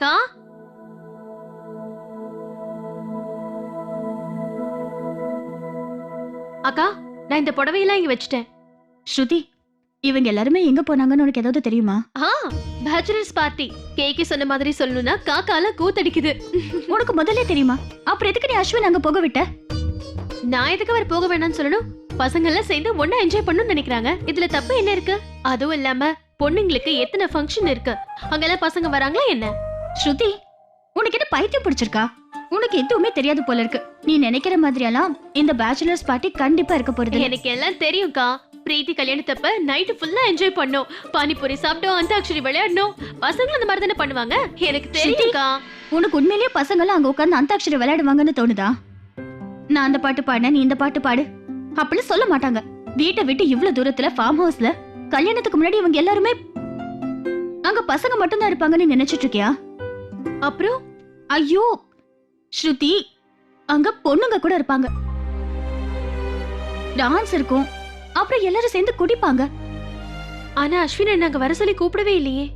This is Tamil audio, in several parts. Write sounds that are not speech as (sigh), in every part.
அக்கா அக்கா நான் இந்த புடவையெல்லாம் இங்க வச்சுட்டேன். ஸ்ருதி இவங்க எல்லாருமே எங்க போனாங்கன்னு உனக்கு ஏதாவது தெரியுமா? ஆ பேச்சுலர்ஸ் பார்ட்டி கேக்கி சொன்ன மாதிரி சொல்லணும்னா காக்கால கூத்தடிக்குது. உனக்கு முதல்ல தெரியுமா? அப்புறம் எதுக்கு நீ அஸ்வின் அங்க போக விட்ட? நான் எதுக்கு அவர் போக வேணாம்னு சொல்லணும்? பசங்க எல்லாம் சேர்ந்து ஒண்ணா என்ஜாய் பண்ணணும்னு நினைக்கிறாங்க. இதுல தப்பு என்ன இருக்கு? அதுவும் இல்லாம பொண்ணுங்களுக்கு எத்தனை ஃபங்க்ஷன் இருக்கு? அங்கெல்லாம் பசங்க வராங்களா என்ன? ஸ்ருதி உனக்கு என்ன பைத்தியம் பிடிச்சிருக்கா? உனக்கு எதுவுமே தெரியாது போல இருக்கு. நீ நினைக்கிற மாதிரியெல்லாம் இந்த பேச்சுலர்ஸ் பார்ட்டி கண்டிப்பா இருக்க போறது. எனக்கு எல்லாம் தெரியும்க்கா. பிரீத்தி கல்யாணத்தப்ப நைட்டு ஃபுல்லா என்ஜாய் பண்ணோம். பானிபூரி சாப்பிட்டோம் அந்தாக்ஷரி விளையாடணும் பசங்களும் அந்த மாதிரி தானே பண்ணுவாங்க? எனக்கு தெரியும்க்கா. உனக்கு உண்மையிலேயே பசங்களாம் அங்க உட்கார்ந்து அந்தாட்சரி விளையாடுவாங்கன்னு தோணுதா? நான் அந்த பாட்டு பாடினேன் நீ இந்த பாட்டு பாடு. அப்படின்னு சொல்ல மாட்டாங்க. வீட்டை விட்டு இவ்வளவு தூரத்துல ஃபார்ம் ஹவுஸ்ல கல்யாணத்துக்கு முன்னாடி இவங்க எல்லாருமே அங்க பசங்க மட்டும்தான் இருப்பாங்கன்னு நினைச்சிட்டு இருக்கியா? அப்புறம் ஐயோ ஸ்ருதி அங்க பொண்ணுங்க கூட இருப்பாங்க. டான்ஸ் இருக்கும். அப்புறம் எல்லாரும் சேர்ந்து குடிப்பாங்க. ஆனா அஸ்வின் என்ன அங்க வர சொல்லி கூப்பிடவே இல்லையே.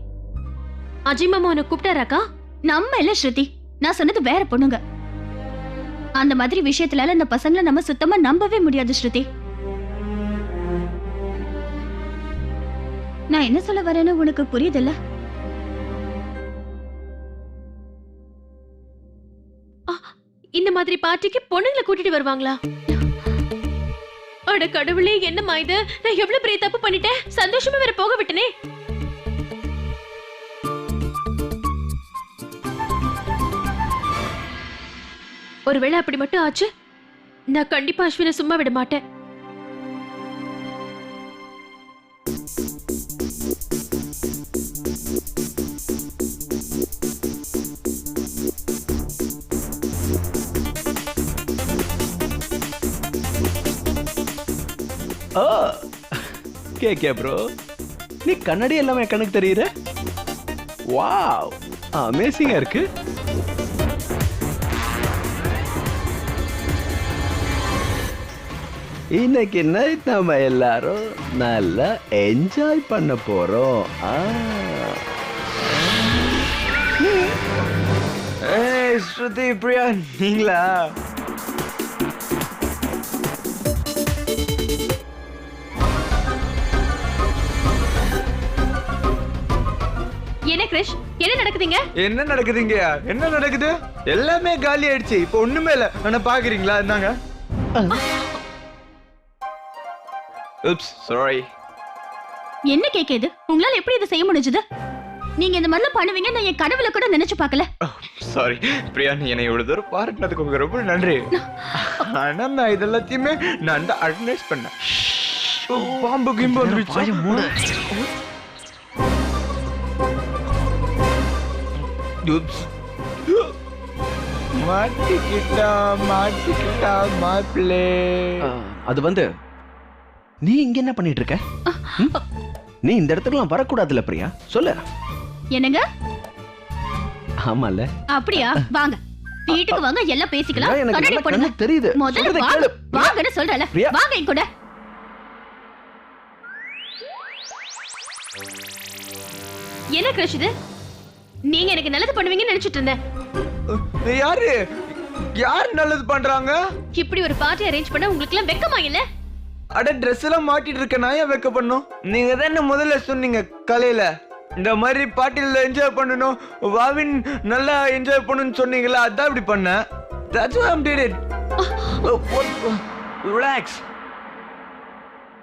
அஜய் மாமா உன்னை கூப்பிட்டாராக்கா? நம்ம இல்ல ஸ்ருதி. நான் சொன்னது வேற பொண்ணுங்க. அந்த மாதிரி விஷயத்துல இந்த பசங்களை நம்ம சுத்தமா நம்பவே முடியாது ஸ்ருதி. நான் என்ன சொல்ல வரேன்னு உனக்கு புரியுதுல்ல? இந்த மாதிரி பார்ட்டிக்கு பொண்ணுங்களை கூட்டிட்டு வருவாங்களா? அட கடவுளே என்னம்மா இது? நான் எவ்வளவு பெரிய தப்பு பண்ணிட்டேன்? சந்தோஷமா வேற போக விட்டனே. ஒருவேளை அப்படி மட்டும் ஆச்சு நான் கண்டிப்பா அஸ்வினை சும்மா விட மாட்டேன். கேக்கே ப்ரோ நீ கண்ணாடி எல்லாமே கணக்கு தெரியுற? வாவ் அமேசிங்கா இருக்கு. இன்னைக்கு நைட் நம்ம எல்லாரும் நல்லா என்ஜாய் பண்ண போறோம். ஸ்ருதி பிரியா நீங்களா? கிரிஷ் என்ன நடக்குதுங்க? என்ன நடக்குதுங்க? என்ன நடக்குது? எல்லாமே காலி ஆயிடுச்சு. இப்போ ஒண்ணுமே இல்ல. ஆனா பாக்குறீங்களா? என்னங்க உப்ஸ் சாரி என்ன கேக்குது உங்களால எப்படி இதை செய்ய முடிஞ்சது? நீங்க இந்த மாதிரிலாம் பண்ணுவீங்க நான் என் கனவுல கூட நினைச்சு பார்க்கல. சாரி பிரியா நீ என்னை இவ்வளவு தூரம் பாராட்டினதுக்கு உங்களுக்கு ரொம்ப நன்றி. ஆனா நான் இது எல்லாத்தையுமே நான் தான் அட்வைஸ் பண்ணேன். பாம்பு கிம்பு வந்துருச்சு. மாட்டிக்கிட்டா மாட்டிக்கிட்டா அது வந்து நீ இங்க என்ன பண்ணிட்டு இருக்க ம்? நீ இந்த இடத்துக்குலாம் வரக்கூடாதுல்ல பிரியா. சொல்லு. என்னங்க? ஆமால அப்படியா? வாங்க. வீட்டுக்கு வாங்க எல்லாம் பேசிக்கலாம். எனக்கு கண்ணாடி நல்லா போடுங்க கண்ணு தெரியுது. முதல்ல சொல்றதை வாங்க கேளு. வாங்கன்னு சொல்றல பிரியா. வாங்க என் கூட. என்ன கிரிஷ் இது? நீங்க எனக்கு நல்லது பண்ணுவீங்கன்னு நினைச்சிட்டு இருந்தேன். யாரு? யார் நல்லது பண்றாங்க? இப்படி ஒரு பார்ட்டி அரேஞ்ச் பண்ண உங்களுக்கு எல்லாம் வெக்கமா இல்ல அட ட்ரெஸ் எல்லாம் மாட்டிட்டு இருக்க நான் ஏன் வைக்க பண்ணும்? நீங்க தானே முதல்ல சொன்னீங்க கலையில. இந்த மாதிரி பார்ட்டில என்ஜாய் பண்ணணும். வாவின் நல்லா என்ஜாய் பண்ணணும்னு சொன்னீங்களா அதான் இப்படி பண்ணேன். I'm did it. Oh, what- Relax.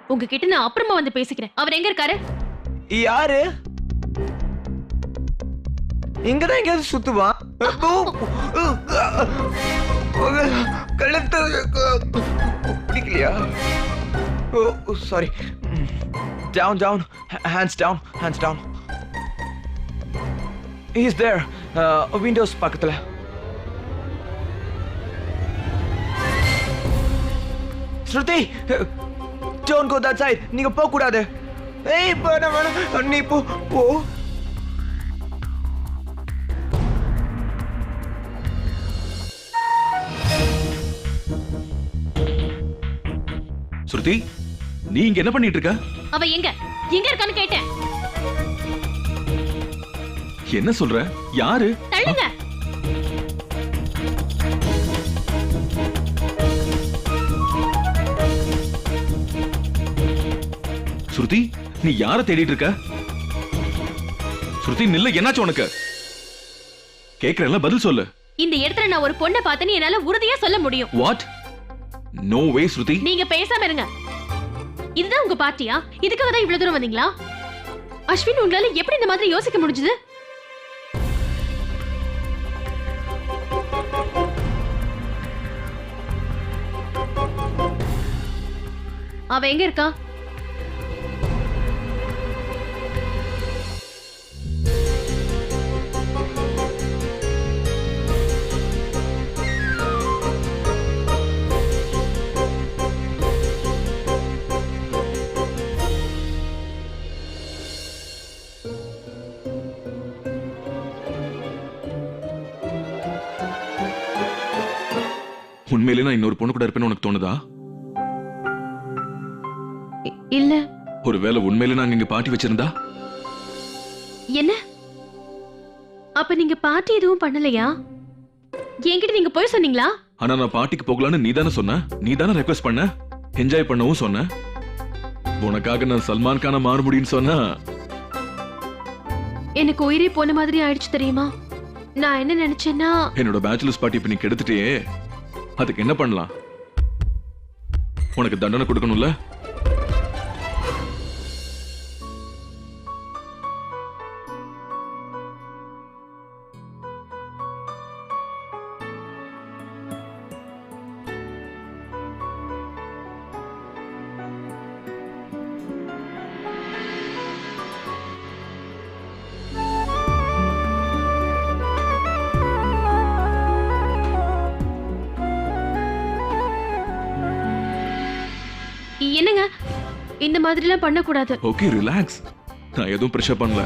உங்ககிட்ட நான் அப்புறமா வந்து பேசிக்கிறேன். அவர் எங்க இருக்காரு? யாரு? இங்கதான் எங்கேயாவது சுத்துவான் கழுத்து பிடிக்கலையா? ஓ sorry down down hands down hands down is there windows பக்கத்துல. Shruti don't go that side நீங்க போக கூடாது ஏய் வேணாம் வேணாம் நீ போ போ. நீ இங்க என்ன பண்ணிட்டு இருக்க? அவ எங்க? எங்க இருக்கான்னு கேட்டேன். என்ன சொல்ற? யாரு? தள்ளுங்க. ஸ்ருதி நீ யார தேடிட்டு இருக்க? ஸ்ருதி நில்ல என்னாச்சு உனக்கு? கேக்குறல பதில் சொல்லு. இந்த இடத்துல நான் ஒரு பொண்ணை பார்த்தேன்னு என்னால உறுதியா சொல்ல முடியும். வாட் நோ வே ஸ்ருதி நீங்க பேசாம இருங்க. இதுதான் உங்க பார்ட்டியா? இதுக்காக தான் இவ்வளவு தூரம் வந்தீங்களா? அஸ்வின் உங்களால எப்படி இந்த மாதிரி யோசிக்க முடிஞ்சது? அவ எங்க இருக்கா? உண்மையிலே நான் இன்னொரு பொண்ணு கூட இருப்பேன்னு உனக்கு தோணுதா? இல்ல. ஒருவேளை உண்மையிலே நாங்க இங்க பாட்டி வச்சிருந்தா? என்ன? அப்ப நீங்க பார்ட்டி எதுவும் பண்ணலையா? என்கிட்ட நீங்க போய் சொன்னீங்களா? ஆனா நான் பாட்டிக்கு போகலான்னு நீ தானே சொன்ன? நீ தானே ரெக்வஸ்ட் பண்ண? என்ஜாய் பண்ணவும் சொன்ன? உனக்காக நான் சல்மான் கான மாற முடியும்னு சொன்னா? எனக்கு உயிரே போன மாதிரி ஆயிடுச்சு தெரியுமா? நான் என்ன நினைச்சேன்னா என்னோட பேச்சுலர்ஸ் பார்ட்டி இப்ப நீ கெடுத்துட்டியே. அதுக்கு என்ன பண்ணலாம்? உனக்கு தண்டனை கொடுக்கணும்ல? மாதிரிலாம் பண்ணக்கூடாது. ஓகே ரிலாக்ஸ் நான் எதுவும் ப்ரெஷர் பண்ணல.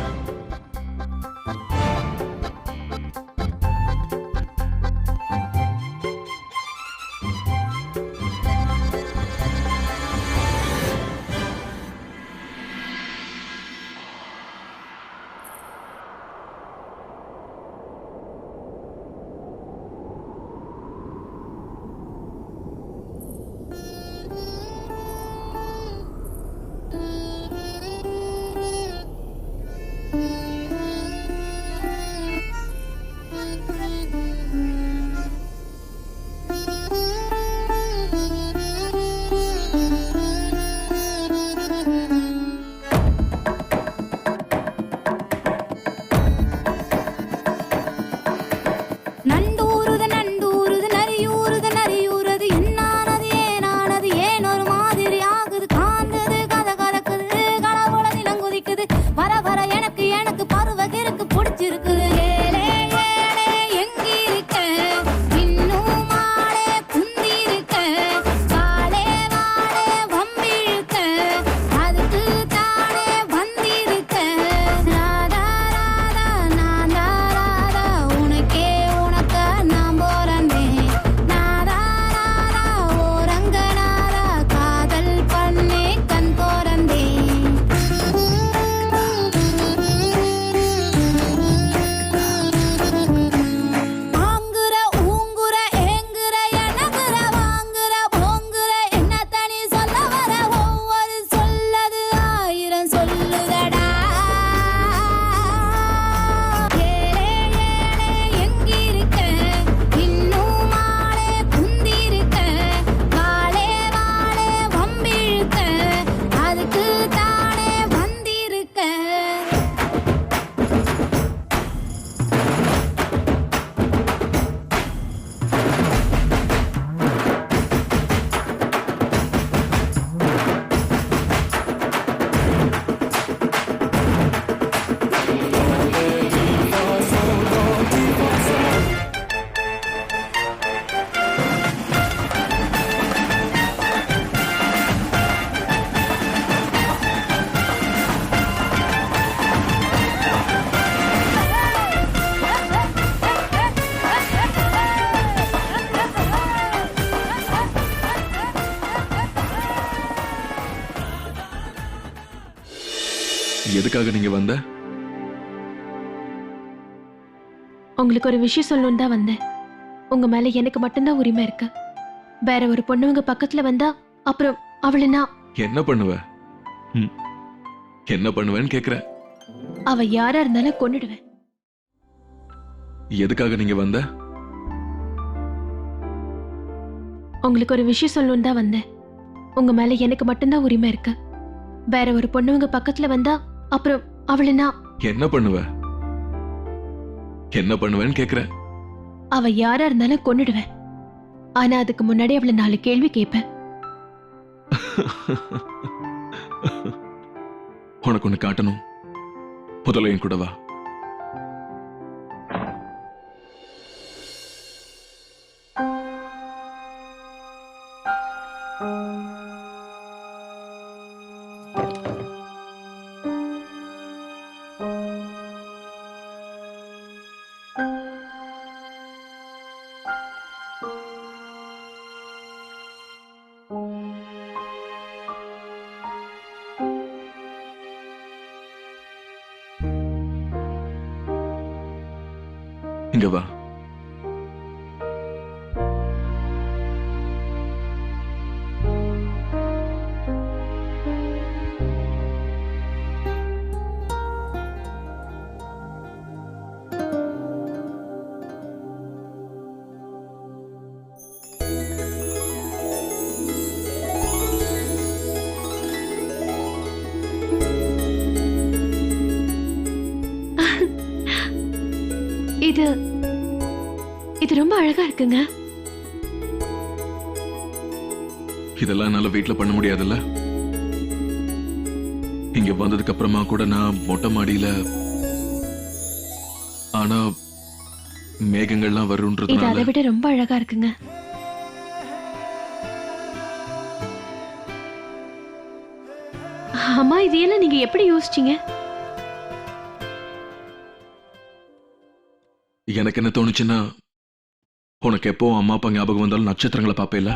எதுக்காக நீங்க வந்த? உங்களுக்கு ஒரு விஷயம் சொல்லணும்னு தான் வந்தேன். உங்க மேல எனக்கு மட்டும்தான் உரிமை இருக்கு. வேற ஒரு பொண்ணு உங்க பக்கத்துல வந்தா அப்புறம் அவளை நான் என்ன பண்ணுவ? ம். என்ன பண்ணுவேன்னு கேக்குறேன். அவ யாரா இருந்தாலும் கொன்னுடுவேன். எதுக்காக நீங்க வந்த? உங்களுக்கு ஒரு விஷயம் சொல்லணும்னு தான் வந்தேன். உங்க மேல எனக்கு மட்டும்தான் உரிமை இருக்கு. வேற ஒரு பொண்ணு உங்க பக்கத்துல வந்தா அப்புறம் அவளை நான் என்ன பண்ணுவ? என்ன பண்ணுவேன்னு கேக்குறேன் அவ யாரா இருந்தாலும் கொன்னுடுவேன். ஆனா அதுக்கு முன்னாடி அவளை நாலு கேள்வி கேட்பேன் (laughs) உனக்கு ஒண்ணு காட்டணும். என் கூட வா. அழகா இருக்குங்க. இதெல்லாம் என்னால வீட்ல பண்ண முடியாதுல்ல? இங்க வந்ததுக்கு அப்புறமா கூட நான் மொட்டை மாடியில ஆனா மேகங்கள்லாம் இது அதை விட ரொம்ப அழகா இருக்குங்க. அம்மா இது எல்லாம் நீங்க எப்படி யோசிச்சீங்க? எனக்கு என்ன தோணுச்சுன்னா உனக்கு எப்போ அம்மா அப்பா ஞாபகம் வந்தாலும் நட்சத்திரங்களை பார்ப்பேல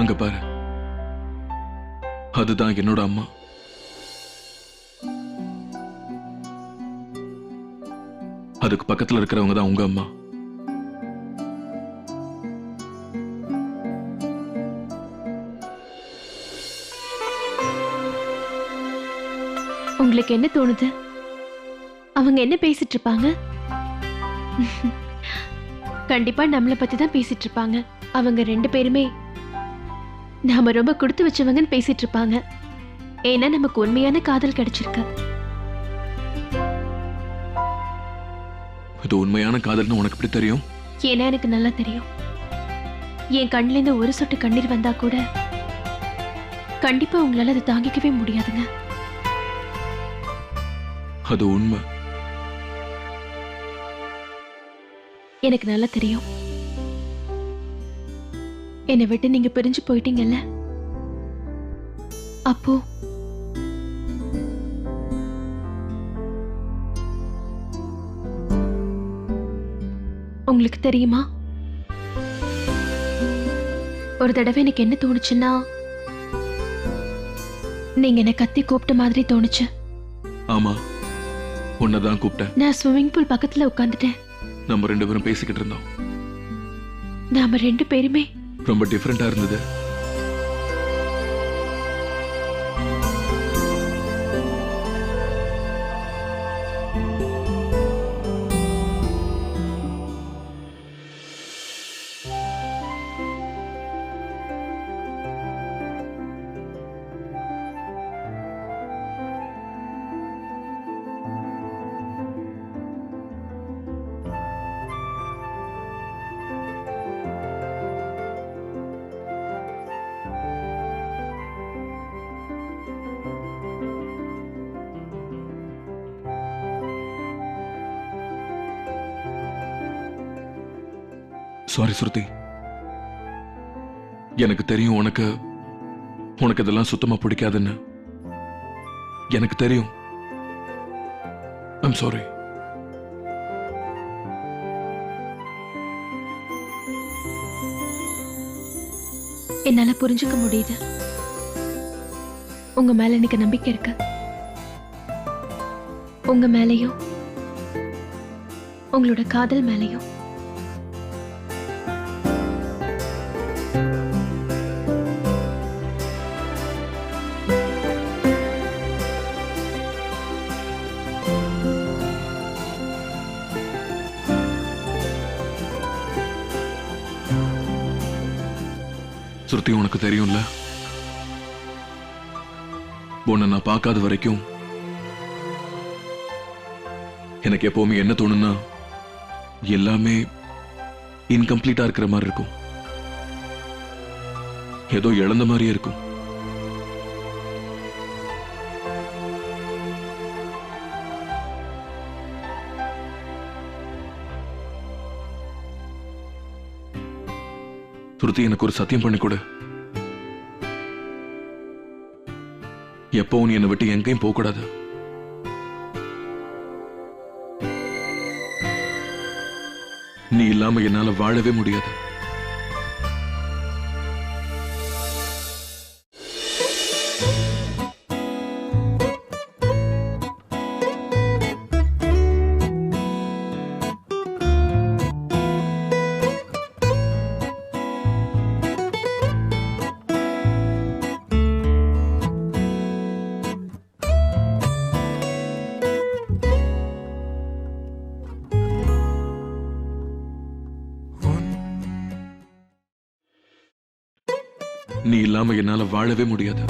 அங்க பாரு. அதுதான் என்னோட அம்மா. அதுக்கு பக்கத்துல இருக்கிறவங்க தான் உங்க அம்மா. உங்களுக்கு என்ன தோணுது? அவங்க என்ன பேசிட்டு இருப்பாங்க கண்டிப்பா நம்மளை பத்தி தான் பேசிட்டு இருப்பாங்க அவங்க ரெண்டு பேருமே நாம ரொம்ப கொடுத்து வச்சவங்கன்னு பேசிட்டு இருப்பாங்க ஏன்னா நமக்கு உண்மையான காதல் கிடைச்சிருக்கு. இது உண்மையான காதல்னு உனக்கு எப்படி தெரியும்? ஏன்னா எனக்கு நல்லா தெரியும். என் கண்ணுல இருந்து ஒரு சொட்டு கண்ணீர் வந்தா கூட கண்டிப்பா உங்களால அதை தாங்கிக்கவே முடியாதுங்க. அது உண்மை. எனக்கு நல்லா தெரியும். என்னை விட்டு நீங்க பிரிஞ்சு போயிட்டீங்கல்ல? அப்போ? உங்களுக்கு தெரியுமா? ஒரு தடவை எனக்கு என்ன தோணுச்சுன்னா நீங்க என்ன கத்தி கூப்பிட்ட மாதிரி தோணுச்சு. ஆமா. உன்னதான் கூப்பிட்டேன். நான் ஸ்விம்மிங் பூல் பக்கத்துல உட்காந்துட்டேன் நம்ம ரெண்டு பேரும் பேசிக்கிட்டு இருந்தோம். நாம ரெண்டு பேருமே ரொம்ப டிஃப்ரெண்டா இருந்தது. சாரி ஸ்ருதி எனக்கு தெரியும் உனக்கு உனக்கு இதெல்லாம் சுத்தமா பிடிக்காதுன்னு. எனக்கு தெரியும். ஐம் சாரி என்னால புரிஞ்சுக்க முடியுது. உங்க மேல எனக்கு நம்பிக்கை இருக்கு. உங்க மேலையும் உங்களோட காதல் மேலையும். ஸ்ருதி உனக்கு தெரியும்ல? உன்னை நான் பார்க்காத வரைக்கும் எனக்கு எப்பவுமே என்ன தோணுன்னா எல்லாமே இன்கம்ப்ளீட்டா இருக்கிற மாதிரி இருக்கும். ஏதோ இழந்த மாதிரியே இருக்கும். கொடுத்து எனக்கு ஒரு சத்தியம் பண்ணி கொடு. எப்பவும் நீ என்னை விட்டு எங்கேயும் போகக்கூடாது. நீ இல்லாம என்னால வாழவே முடியாது. நீ இல்லாம என்னால வாழவே முடியாது.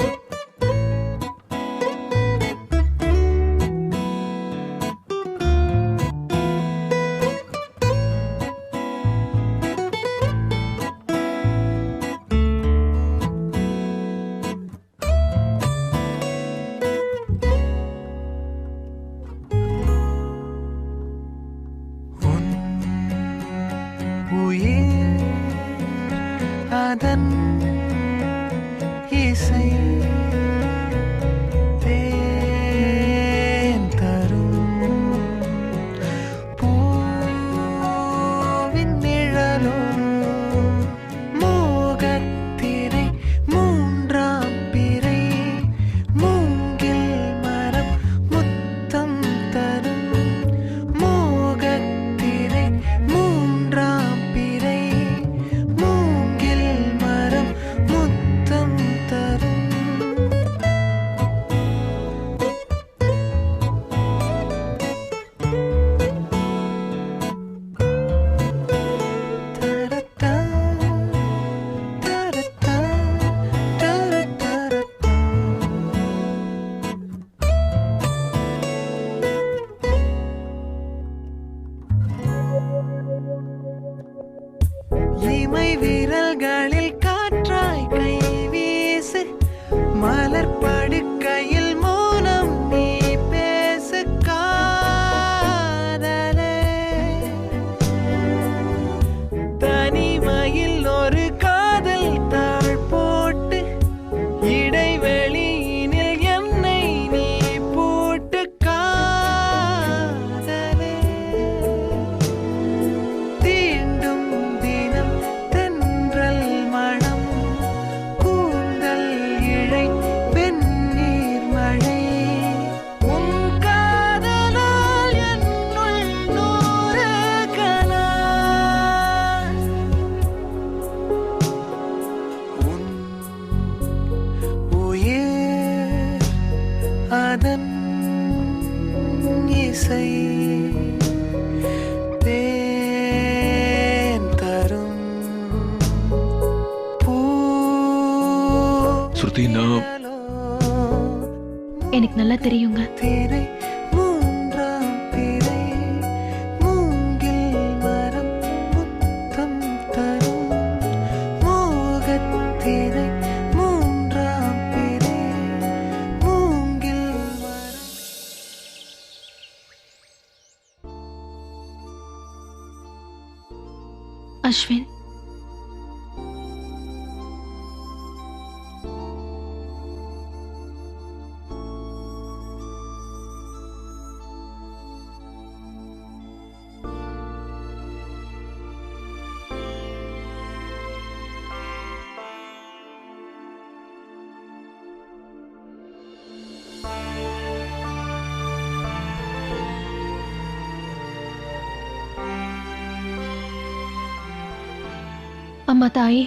அம்மா தாயே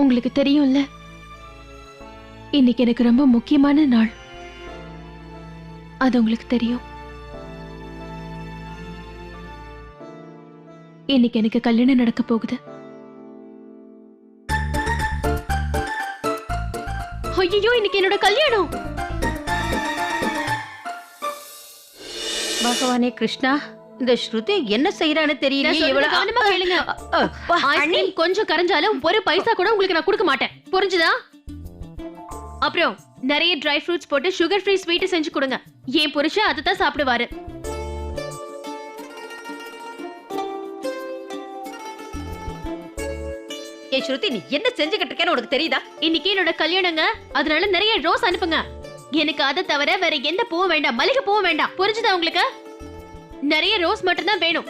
உங்களுக்கு தெரியும்ல இன்னைக்கு எனக்கு ரொம்ப முக்கியமான நாள். அது உங்களுக்கு தெரியும். இன்னைக்கு எனக்கு கல்யாணம் நடக்க போகுது. ஐயோ இன்னைக்கு என்னோட கல்யாணம். பகவானே கிருஷ்ணா இந்த ஸ்ருதி என்ன செய்யறான்னு தெரியல இவ்வளவு கவனமா கேளுங்க. அப்பா, அண்ணி ஐஸ்கிரீம் கொஞ்சம் கரைஞ்சாலும் ஒரு பைசா கூட உங்களுக்கு நான் கொடுக்க மாட்டேன். புரிஞ்சுதா? அப்புறம் நிறைய ட்ரை ஃப்ரூட்ஸ் போட்டு சுகர் ஃப்ரீ ஸ்வீட் செஞ்சு கொடுங்க. என் புருஷன் அதை தான் சாப்பிடுவாரு. ஏய் ஸ்ருதி நீ என்ன செஞ்சுக்கிட்டு இருக்கேன்னு உனக்கு தெரியுதா? இன்னைக்கு என்னோட கல்யாணங்க. அதனால நிறைய ரோஸ் அனுப்புங்க. எனக்கு அதை தவிர வேற எந்த பூவும் வேண்டாம். மல்லிகை பூவும் வேண்டாம். புரிஞ்சுதா உங்களுக்கு? நிறைய ரோஸ் மட்டும் தான் வேணும்.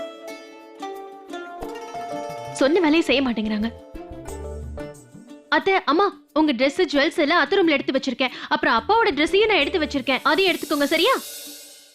சொன்ன வேலையை செய்ய மாட்டேங்கிறாங்க. அத்தை அம்மா உங்க ட்ரெஸ் ஜுவல்ஸ் எல்லாம் அத்த ரூம்ல எடுத்து வச்சிருக்கேன். அப்புறம் அப்பாவோட ட்ரெஸ்ஸையும் நான் எடுத்து வச்சிருக்கேன். அதையும் எடுத்துக்கோங்க சரியா?